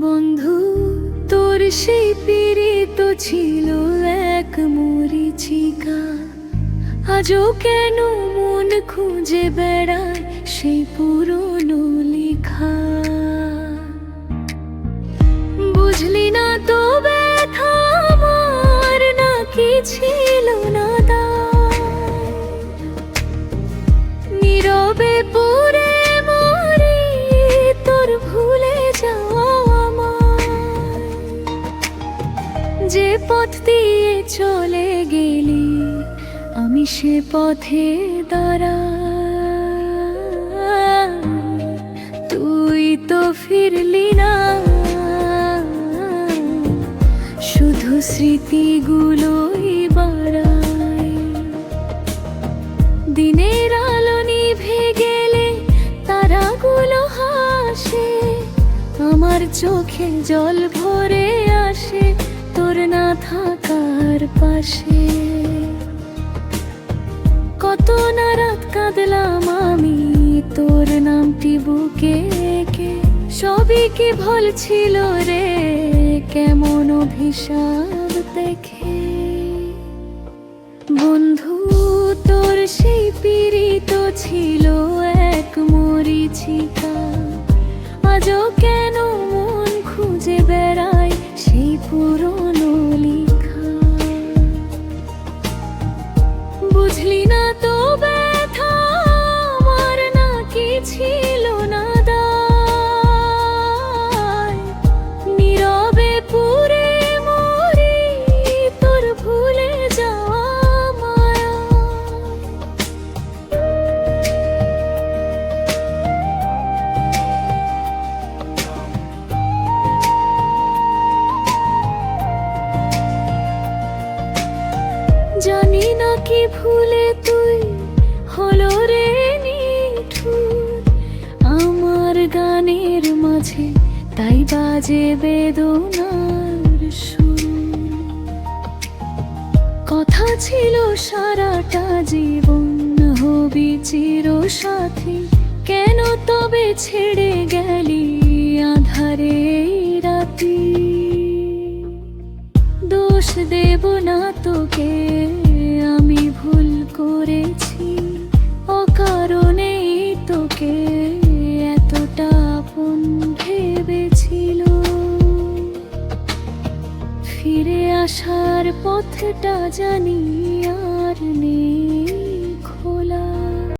বন্ধু তোর সেই পীড়িত ছিল এক মরিচিকা আজও কেন মন খুঁজে বেড়ায় সেই পুরনো যে পথ দিয়ে চলে গেলি, আমি সে পথে দাঁড়া। তুই তো ফিরলি না। শুধু স্মৃতিগুলোই বাড়ায়। দিনের আলো নিভে গেলে তারাগুলো হাসে, আমার চোখে জল ভরে আসে। তোর না থাকার পাশে। কত না রাত কাঁদলাম আমি তোর নামটি বুকে সবই কি ভুল ছিল রে, কেমন অভিশাপ দেখে? বন্ধু, তোর সেই পীড়িত ছিল এক মরিচিকা। আজও কেন জানি না কি ভুলে তুই হলো রে নিঠুর। আমার গানের মাঝে তাই বাজে বেদনার সুর। কথা ছিল সারাটা জীবন, হবি চির সাথী। কেন তবে ছেড়ে গেলি আধারে রাতি? দোষ দেব না তোকে। আমি ভুল করেছি অকারণেই তোকে। এতটা আপন ভেবেছিল। ফিরে আসার পথটা জানি আর নেই খোলা।